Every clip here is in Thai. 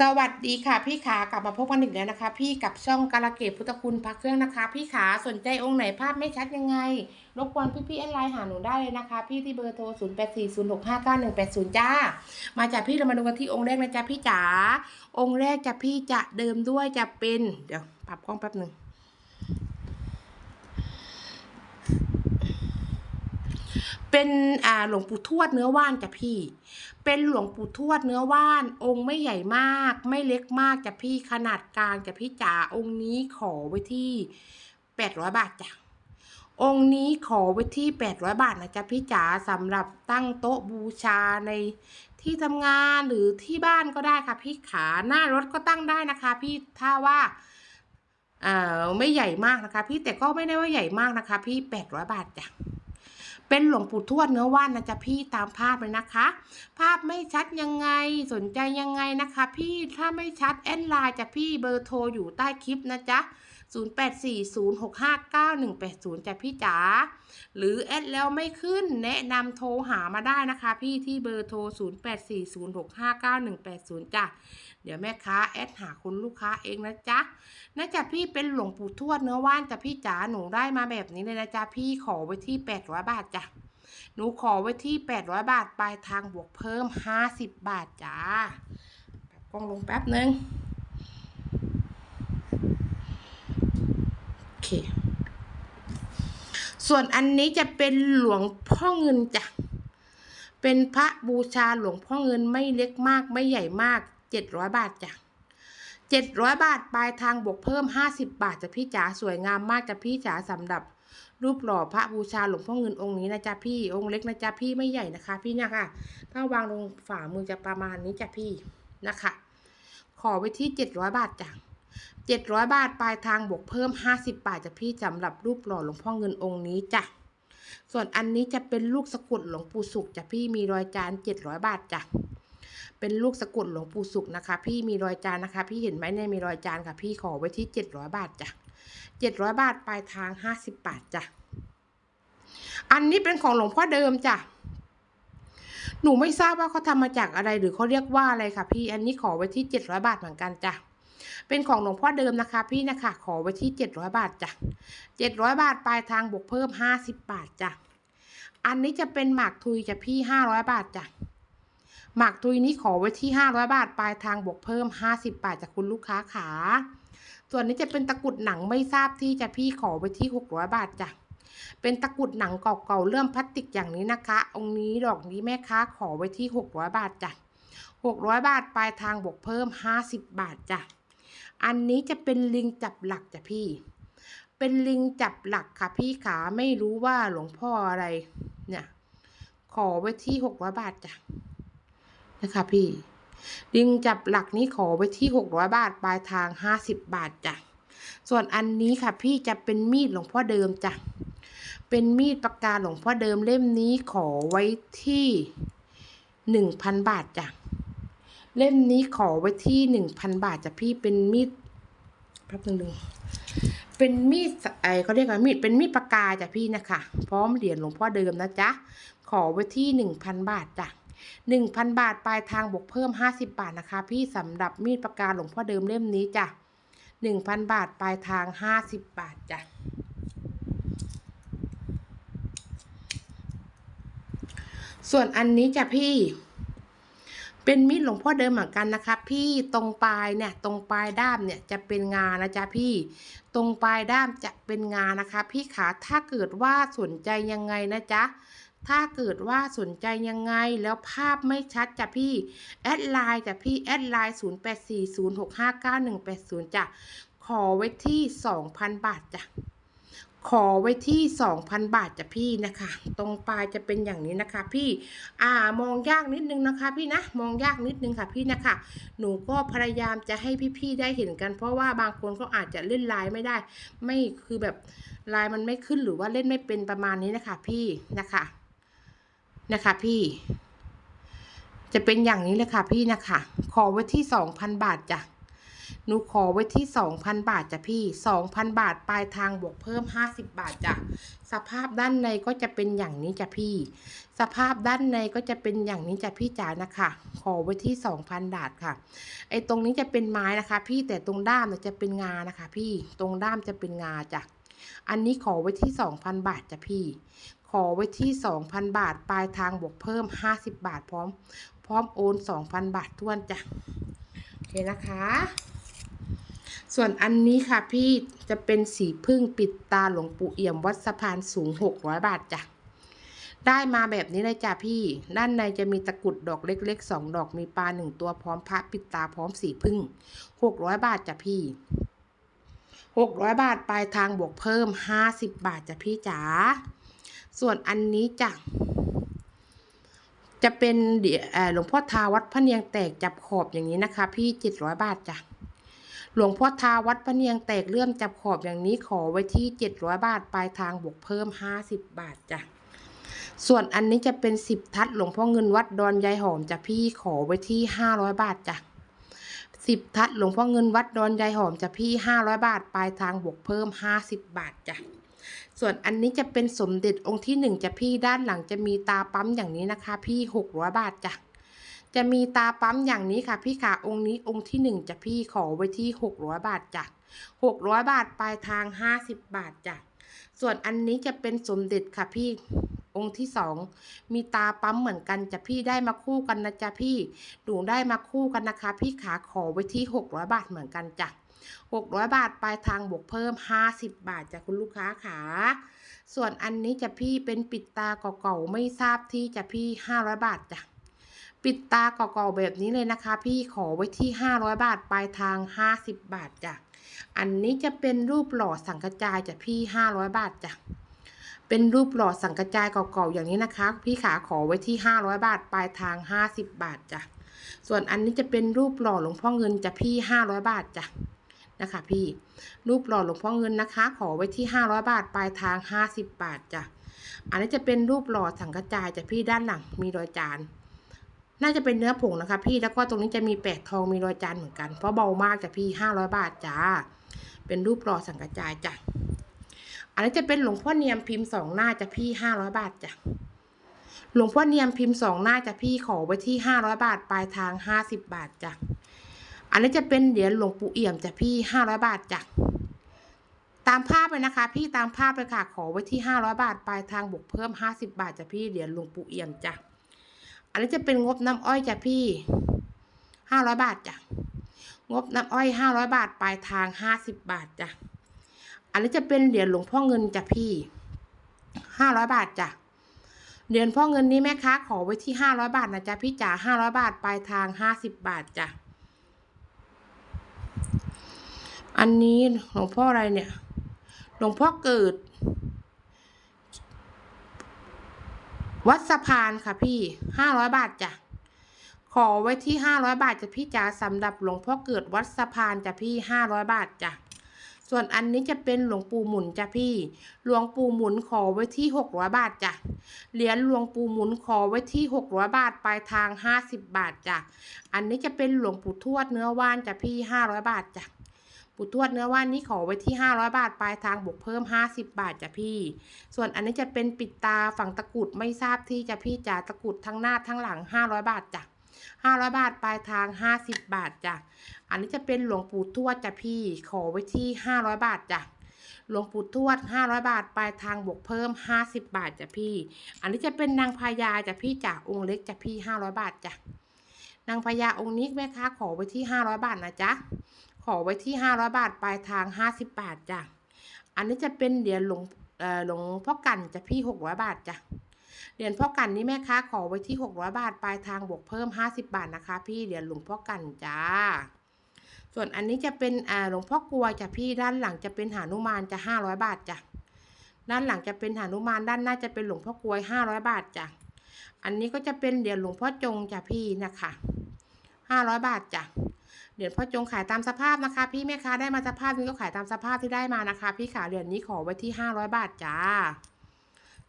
สวัสดีค่ะพี่ขากลับมาพบกันอีกแล้วนะคะ พี่กับช่องกาลเกตพุทธคุณพักเครื่องนะคะ พี่ขาสนใจองค์ไหนภาพไม่ชัดยังไง รบกวนพี่พี่ๆแอดไลน์หาหนูได้เลยนะคะ พี่ที่เบอร์โทร 0 8 4 0 6 5 9 1 8 0 จ้า มาจากพี่เรามาดูกันที่องค์แรกนะจ๊ะพี่จ๋าองค์แรกจะพี่จะเดิมด้วยจะเป็น เดี๋ยวปรับกล้องแป๊บหนึ่ง เป็นอ่าหลวงปู่ทวดเนื้อว่านจ้ะพี่ เป็นหลวงปู่ทวดเนื้อว่าน องค์ไม่ใหญ่มาก ไม่เล็กมากจ้ะพี่ขนาดกลางจ้ะพี่จ๋าองค์นี้ขอไว้ที่แปดร้อยบาทจ้ะองค์นี้ขอไว้ที่แปดร้อยบาทนะจ๊ะพี่จ๋าสำหรับตั้งโต๊ะบูชาในที่ทำงานหรือที่บ้านก็ได้ค่ะพี่ขาหน้ารถก็ตั้งได้นะคะ พี่ถ้าว่าอ่าไม่ใหญ่มากนะคะ พี่แต่ก็ไม่ได้ว่าใหญ่มากนะคะ พี่แปดร้อยบาทจ้ะ เป็นหลวงปู่ทวดเนื้อว่านนะจ๊ะพี่ตามภาพเลยนะคะ ภาพไม่ชัดยังไงสนใจยังไงนะคะ พี่ถ้าไม่ชัดแอดไลน์จ้ะพี่เบอร์โทรอยู่ใต้คลิปนะจ๊ะ 0840659180จ้ะพี่จ๋าหรือแอดแล้วไม่ขึ้นแนะนำโทรหามาได้นะคะ พี่ที่เบอร์โทร 0840659180จ้ะเดี๋ยวแม่ค้าแอดหาคุณลูกค้าเองนะจ๊ะนะจ๊ะพี่เป็นหลวงปู่ทวดเนื้อว่านจ้ะพี่จ๋าหนูได้มาแบบนี้เลยนะจ๊ะพี่ขอไว้ที่แปดร้อยบาทจ้ะหนูขอไว้ที่แปดร้อยบาท ปลายทางบวกเพิ่มห้าสิบบาทจ้า แบบกล้องลงแป๊บนึงโอ เค ส่วนอันนี้จะเป็นหลวงพ่อเงินจ้ะ เป็นพระบูชาหลวงพ่อเงินไม่เล็กมากไม่ใหญ่มากเจ็ดร้อยบาทจ้ะเจ็ดร้อยบาทปลายทางบวกเพิ่มห้าสิบบาทจ้ะพี่จ๋าสวยงามมากจ้ะพี่จ๋าสำหรับรูปหล่อพระบูชาหลวงพ่อเงินองค์นี้นะจ๊ะพี่องค์เล็กนะจ๊ะพี่ไม่ใหญ่นะคะ พี่เนี่ยค่ะถ้าวางลงฝ่ามือจะประมาณนี้จ้ะพี่นะคะ ขอไว้ที่เจ็ดร้อยบาทจ้ะ เจ็ดร้อยบาทปลายทางบวกเพิ่มห้าสิบบาทจ้ะพี่สำหรับรูปหล่อหลวงพ่อเงินองค์นี้จ้ะส่วนอันนี้จะเป็นลูกสะกุดหลวงปู่สุขจ้ะพี่มีรอยจานเจ็ดร้อยบาทจ้ะเป็นลูกสะกดหลวงปู่สุขนะคะ พี่มีรอยจานนะคะ พี่เห็นไหมเนี่ยมีรอยจานค่ะ พี่ขอไว้ที่เจ็ดร้อยบาทจ้ะเจ็ดร้อยบาทปลายทางห้าสิบบาทจ้ะอันนี้เป็นของหลวงพ่อเดิมจ้ะหนูไม่ทราบว่าเขาทำมาจากอะไรหรือเขาเรียกว่าอะไรค่ะ พี่อันนี้ขอไว้ที่เจ็ดร้อยบาทเหมือนกันจ้ะ เป็นของหลวงพ่อเดิมนะคะ พี่นะคะ ขอไว้ที่เจ็ดร้อยบาทจ้ะเจ็ดร้อยบาทปลายทางบวกเพิ่มห้าสิบบาทจ้ะอันนี้จะเป็นหมากทุยจ้ะพี่ห้าร้อยบาทจ้ะหมากทุยนี้ขอไว้ที่ 500 บาทปลายทางบวกเพิ่ม 50 บาทจากคุณลูกค้าขา ส่วนนี้จะเป็นตะกุดหนังไม่ทราบที่จะพี่ขอไว้ที่ 600 บาทจ้ะเป็นตะกุดหนังเก่าๆเริ่มพลาสติกอย่างนี้นะคะ องค์นี้ดอกนี้แม่ค้าขอไว้ที่ 600 บาทจ้ะ600 บาทปลายทางบวกเพิ่ม 50 บาทจ้ะ อันนี้จะเป็นลิงจับหลักจ้ะพี่ เป็นลิงจับหลักค่ะพี่ขาไม่รู้ว่าหลวงพ่ออะไร เนี่ย ขอไว้ที่600บาทจ้ะนะคะพี่ ลิงจับหลักนี้ขอไว้ที่หกร้อยบาทปลายทางห้าสิบบาทจ้ะส่วนอันนี้ค่ะพี่จะเป็นมีดหลวงพ่อเดิมจ้ะเป็นมีดปากกาหลวงพ่อเดิมเล่มนี้ขอไว้ที่หนึ่งพันบาทจ้ะ เล่มนี้ขอไว้ที่หนึ่งพันบาทจ้ะพี่เป็นมีดแป๊บนึงเป็นมีดไอเขาเรียกว่ามีดเป็นมีดปากกาจ้ะพี่นะคะ พร้อมเหรียญหลวงพ่อเดิมนะจ๊ะ ขอไว้ที่หนึ่งพันบาทจ้ะหนึ่งพันบาทปลายทางบวกเพิ่มห้าสิบบาทนะคะ พี่สำหรับมีดปากกาหลวงพ่อเดิมเล่มนี้จ้ะหนึ่งพันบาทปลายทางห้าสิบบาทจ้ะส่วนอันนี้จ้ะพี่ เป็นมีดหลวงพ่อเดิมเหมือนกันนะคะพี่ตรงปลายเนี่ยตรงปลายด้ามเนี่ยจะเป็นงานะจ๊ะพี่ ตรงปลายด้ามจะเป็นงานะคะ พี่ขาถ้าเกิดว่าสนใจยังไงนะจ๊ะถ้าเกิดว่าสนใจยังไงแล้วภาพไม่ชัดจ้ะพี่ แอดไลน์จ้ะพี่แอดไลน์0 8 4 0 6 5 9 1 8 0จ้ะขอไว้ที่ 2,000 บาทจ้ะ ขอไว้ที่ 2,000 บาทจ้ะพี่นะคะ ตรงปลายจะเป็นอย่างนี้นะคะ พี่อ่ามองยากนิดนึงนะคะ พี่นะมองยากนิดนึงค่ะพี่นะคะ หนูก็พยายามจะให้พี่ๆได้เห็นกัน เพราะว่าบางคนก็อาจจะเล่นลน์ไม่ได้ ไม่คือแบบลน์มันไม่ขึ้นหรือว่าเล่นไม่เป็นประมาณนี้นะคะ พี่นะคะนะคะ พี่ จะเป็นอย่างนี้เลยค่ะพี่นะคะ ขอไว้ที่สองพันบาทจ้ะ หนูขอไว้ที่สองพันบาทจ้ะพี่สองพันบาทปลายทางบวกเพิ่มห้าสิบบาทจ้ะสภาพด้านในก็จะเป็นอย่างนี้จ้ะพี่ สภาพด้านในก็จะเป็นอย่างนี้จ้ะพี่จ๋านะคะ ขอไว้ที่สองพันบาทค่ะ ไอ้ตรงนี้จะเป็นไม้นะคะ พี่แต่ตรงด้ามจะเป็นงานะคะ พี่ตรงด้ามจะเป็นงาจ้ะอันนี้ขอไว้ที่สองพันบาทจ้ะพี่ ขอไว้ที่สองพันบาท ปลายทางบวกเพิ่มห้าสิบบาทพร้อม พร้อมโอนสองพันบาททวนจ้ะโอเคนะคะ ส่วนอันนี้ค่ะพี่จะเป็นสีพึ่งปิดตาหลวงปู่เอี่ยมวัดสะพานสูงหกร้อยบาทจ้ะ ได้มาแบบนี้เลยจ้ะพี่ ด้านในจะมีตะกรุดดอกเล็กๆสองดอกมีปลาหนึ่งตัวพร้อมพระปิดตาพร้อมสีพึ่งหกร้อยบาทจ้ะพี่หกร้อยบาทปลายทางบวกเพิ่มห้าสิบบาทจ้ะพี่จ๋า ส่วนอันนี้จ้ะจะเป็นหลวงพ่อทาวัดพระเนียงแตกจับขอบอย่างนี้นะคะ พี่เจ็ดร้อยบาทจ้ะ หลวงพ่อทาวัดพระเนียงแตกเลื่อมจับขอบอย่างนี้ขอไว้ที่เจ็ดร้อยบาท ปลายทางบวกเพิ่มห้าสิบบาทจ้ะส่วนอันนี้จะเป็นสิบทัดหลวงพ่อเงินวัดดอนยายหอมจ้ะพี่ขอไว้ที่ห้าร้อยบาทจ้ะสิบทัดหลวงพ่อเงินวัดดอนยายหอมจ้ะพี่ห้าร้อยบาท ปลายทางบวกเพิ่มห้าสิบบาทจ้ะส่วนอันนี้จะเป็นสมเด็จองค์ที่หนึ่งจ้ะพี่ด้านหลังจะมีตาปั๊มอย่างนี้นะคะ พี่หกร้อยบาทจ้ะ จะมีตาปั๊มอย่างนี้ค่ะพี่ขาองค์นี้องค์ที่หนึ่งจะพี่ขอไว้ที่หกร้อยบาทจ้ะหกร้อยบาทปลายทางห้าสิบบาทจ้ะส่วนอันนี้จะเป็นสมเด็จค่ะพี่องค์ที่สองมีตาปั๊มเหมือนกันจะพี่ได้มาคู่กันนะจ๊ะพี่หนูได้มาคู่กันนะคะ พี่ขาขอไว้ที่หกร้อยบาทเหมือนกันจ้ะหกร้อยบาทปลายทางบวกเพิ่มห้าสิบบาทจ้ะคุณลูกค้าขาส่วนอันนี้จะพี่เป็นปิดตาเก่าๆไม่ทราบที่จะพี่ห้าร้อยบาทจ้ะ ปิดตาเก่าๆแบบนี้เลยนะคะ พี่ขอไว้ที่ 500 บาทปลายทาง 50 บาทจ้ะอันนี้จะเป็นรูปหล่อสังกระจายจ้ะพี่ 500 บาทจ้ะเป็นรูปหล่อสังกระจายเก่าๆอย่างนี้นะคะ พี่ขาขอไว้ที่ 500 บาทปลายทาง 50 บาทจ้ะส่วนอันนี้จะเป็นรูปหล่อหลวงพ่อเงินจ้ะพี่ 500 บาทจ้ะนะคะพี่รูปหล่อหลวงพ่อเงินนะคะ ขอไว้ที่ 500 บาทปลายทาง 50 บาทจ้ะอันนี้จะเป็นรูปหล่อสังกระจายจ้ะพี่ด้านหลังมีรอยจาน น่าจะเป็นเนื้อผงนะคะ พี่แล้วก็ตรงนี้จะมีแปะทองมีรอยจานเหมือนกัน เพราะเบามากจ้ะพี่ห้าร้อยบาทจ้า เป็นรูปหล่อสังกระจายจ้ะ อันนี้จะเป็นหลวงพ่อเนียมพิมพ์สองหน้าจ้ะพี่ห้าร้อยบาทจ้ะ หลวงพ่อเนียมพิมพ์สองหน้าจ้ะพี่ขอไว้ที่ห้าร้อยบาทปลายทางห้าสิบบาทจ้ะ อันนี้จะเป็นเหรียญหลวงปู่เอี่ยมจ้ะพี่ห้าร้อยบาทจ้ะตามภาพเลยนะคะ พี่ตามภาพเลยค่ะ ขอไว้ที่ห้าร้อยบาท ปลายทางบวกเพิ่มห้าสิบบาทจ้ะพี่เหรียญหลวงปู่เอี่ยมจ้ะ อันนี้จะเป็นงบน้ำอ้อยจ้ะพี่ห้าร้อยบาทจ้ะงบน้ำอ้อยห้าร้อยบาทปลายทางห้าสิบบาทจ้ะอันนี้จะเป็นเหรียญหลวงพ่อเงินจ้ะพี่ห้าร้อยบาทจ้ะเหรียญพ่อเงินนี้แม่ค้าขอไว้ที่ห้าร้อยบาทนะจ๊ะพี่จ๋าห้าร้อยบาทปลายทางห้าสิบบาทจ้ะอันนี้หลวงพ่ออะไรเนี่ย หลวงพ่อเกิด วัดสะพานค่ะพี่ห้าร้อยบาทจ้ะขอไว้ที่ห้าร้อยบาทจ้ะพี่จ๋าสำหรับหลวงพ่อเกิดวัดสะพานจ้ะพี่ห้าร้อยบาทจ้ะส่วนอันนี้จะเป็นหลวงปู่หมุนจ้ะพี่ หลวงปู่หมุนขอไว้ที่หกร้อยบาทจ้ะ เหรียญหลวงปู่หมุนขอไว้ที่หกร้อยบาทปลายทางห้าสิบบาทจ้ะ อันนี้จะเป็นหลวงปู่ทวดเนื้อว่านจ้ะพี่ห้าร้อยบาทจ้ะ ปู่ทวดเนื้อว่านนี้ขอไว้ที่ห้าร้อยบาท ปลายทางบวกเพิ่มห้าสิบบาทจ้ะพี่ ส่วนอันนี้จะเป็นปิดตาฝั่งตะกุดไม่ทราบที่จะพี่จ๋าตะกุดทั้งหน้าทั้งหลังห้าร้อยบาทจ้ะห้าร้อยบาท ปลายทางห้าสิบบาทจ้ะ อันนี้จะเป็นหลวงปู่ทวดจ้ะพี่ ขอไว้ที่ห้าร้อยบาทจ้ะ หลวงปู่ทวดห้าร้อยบาท ปลายทางบวกเพิ่มห้าสิบบาทจ้ะพี่ อันนี้จะเป็นนางพญาจ้ะพี่จ๋าองค์เล็กจ้ะพี่ห้าร้อยบาทจ้ะ นางพญาองค์นี้แม่ค้าขอไว้ที่ห้าร้อยบาทนะจ๊ะ ขอไว้ที่ห้าร้อยบาทปลายทางห้าสิบบาทจ้ะ อันนี้จะเป็นเหรียญหลวงเอ่อหลวงพ่อกันจะพี่หกร้อยบาทจ้ะเหรียญพ่อกันนี่แม่ค้าขอไว้ที่หกร้อยบาทปลายทางบวกเพิ่มห้าสิบบาทนะคะ พี่เหรียญหลวงพ่อกันจ้า ส่วนอันนี้จะเป็นอ่าหลวงพ่อกลวยจ้ะพี่ด้านหลังจะเป็นหานุมานจะห้าร้อยบาทจ้ะด้านหลังจะเป็นหานุมานด้านหน้าจะเป็นหลวงพ่อกลวยห้าร้อยบาทจ้ะอันนี้ก็จะเป็นเหรียญหลวงพ่อจงจ้ะพี่นะคะห้าร้อยบาทจ้ะ เหรียญพ่อจงขายตามสภาพนะคะ พี่แม่ค้าได้มาสภาพนี้ก็ขายตามสภาพที่ได้มานะคะ พี่ขาเหรียญนี้ขอไว้ที่ห้าร้อยบาทจ้า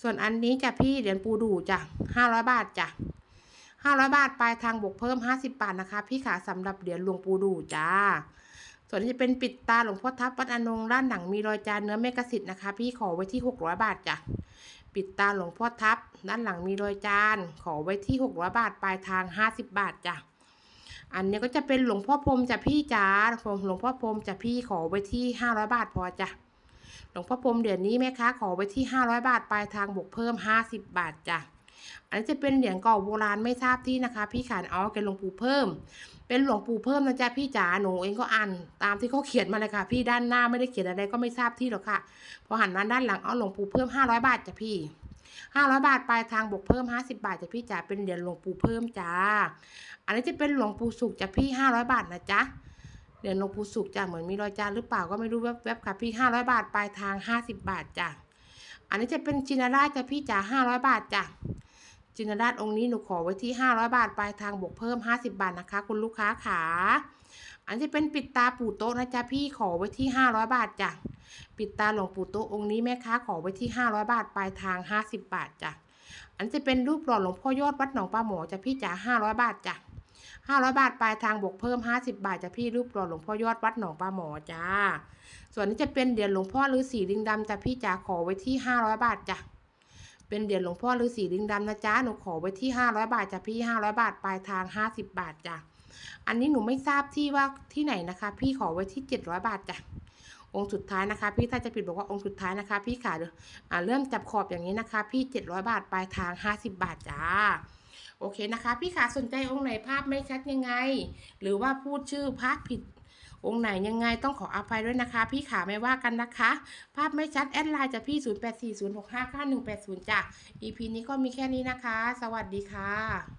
ส่วนอันนี้จ้ะพี่เหรียญปูดูจ้ะห้าร้อยบาทจ้ะห้าร้อยบาทปลายทางบวกเพิ่มห้าสิบบาทนะคะ พี่ขาสำหรับเหรียญหลวงปูดูจ้า ส่วนนี้จะเป็นปิดตาหลวงพ่อทับวัดอนงด้านหนังมีรอยจานเนื้อเมกสิทธิ์นะคะ พี่ขอไว้ที่ 600 บาทจ้ะปิดตาหลวงพ่อทับ ด้านหลังมีรอยจาน ขอไว้ที่ 600 บาท ปลายทาง 50 บาทจ้ะ อันนี้ก็จะเป็นหลวงพ่อพรมจ้ะพี่จ๋าหลวงพ่อพรมจ้ะพี่ขอไว้ที่500บาทพอจ้ะหลวงพ่อพรมเดือนนี้แม่ค้าขอไว้ที่500บาทปลายทางบวกเพิ่ม50บบาทจ้ะอันนี้จะเป็นเหรียญเก่าโบราณไม่ทราบที่นะคะ พี่ขานเอเป็นหลวงปู่เพิ่ม เป็นหลวงปู่เพิ่มนะจ๊ะพี่จ๋าหนูเองก็อ่านตามที่เขาเขียนมาเลยค่ะ พี่ด้านหน้าไม่ได้เขียนอะไรก็ไม่ทราบที่หรอกค่ะ พอหันมาด้านหลังเอาหลวงปู่เพิ่ม500บาทจ้ะพี่ 500 บาทปลายทางบวกเพิ่ม 50 บาทจ้ะพี่จ๋าเป็นเหรียญหลวงปู่เพิ่มจ้า อันนี้จะเป็นหลวงปู่สุขจ้ะพี่ 500 บาทนะจ๊ะเหรียญหลวงปู่สุขจ้ะเหมือนมีรอยจานหรือเปล่าก็ไม่รู้แวบๆค่ะพี่ 500 บาทปลายทาง 50 บาทจ้ะอันนี้จะเป็นจินราชจ้ะพี่จ๋า500 บาทจ้ะจินราชองค์นี้หนูขอไว้ที่ 500 บาทปลายทางบวกเพิ่ม 50 บาทนะคะ คุณลูกค้าขา อันจะเป็นปิดตาปู่โต๊ะนะจ๊ะพี่ขอไว้ที่ 500 บาทจ้ะปิดตาหลวงปู่โต๊ะองค์นี้แม่ค้าขอไว้ที่ 500 บาทปลายทาง 50 บาทจ้ะอันจะเป็นรูปหล่อหลวงพ่อยอดวัดหนองปลาหมอจ้ะพี่จ๋า500 บาทจ้ะ500 บาทปลายทางบวกเพิ่ม 50 บาทจ้ะพี่รูปหล่อหลวงพ่อยอดวัดหนองปลาหมอจ้า ส่วนนี้จะเป็นเหรียญหลวงพ่อฤาษีลิงดำจ้ะพี่จ๋าขอไว้ที่ 500 บาทจ้ะเป็นเหรียญหลวงพ่อฤาษีลิงดำนะจ๊ะหนูขอไว้ที่ 500 บาทจ้ะพี่ 500 บาทปลายทาง 50 บาทจ้ะ อันนี้หนูไม่ทราบที่ว่าที่ไหนนะคะ พี่ขอไว้ที่ 700 บาทจ้ะองค์สุดท้ายนะคะ พี่ถ้าจะผิดบอกว่าองค์สุดท้ายนะคะ พี่ขาเดี๋ยวอ่าเริ่มจับขอบอย่างนี้นะคะ พี่ 700 บาทปลายทาง 50 บาทจ้าโอเคนะคะ พี่ขาสนใจองค์ไหนภาพไม่ชัดยังไง หรือว่าพูดชื่อภาพผิดองค์ไหนยังไงต้องขออภัยด้วยนะคะ พี่ขาไม่ว่ากันนะคะ ภาพไม่ชัดแอดไลน์จะพี่ 0840659180จ้ะ EP นี้ก็มีแค่นี้นะคะ สวัสดีค่ะ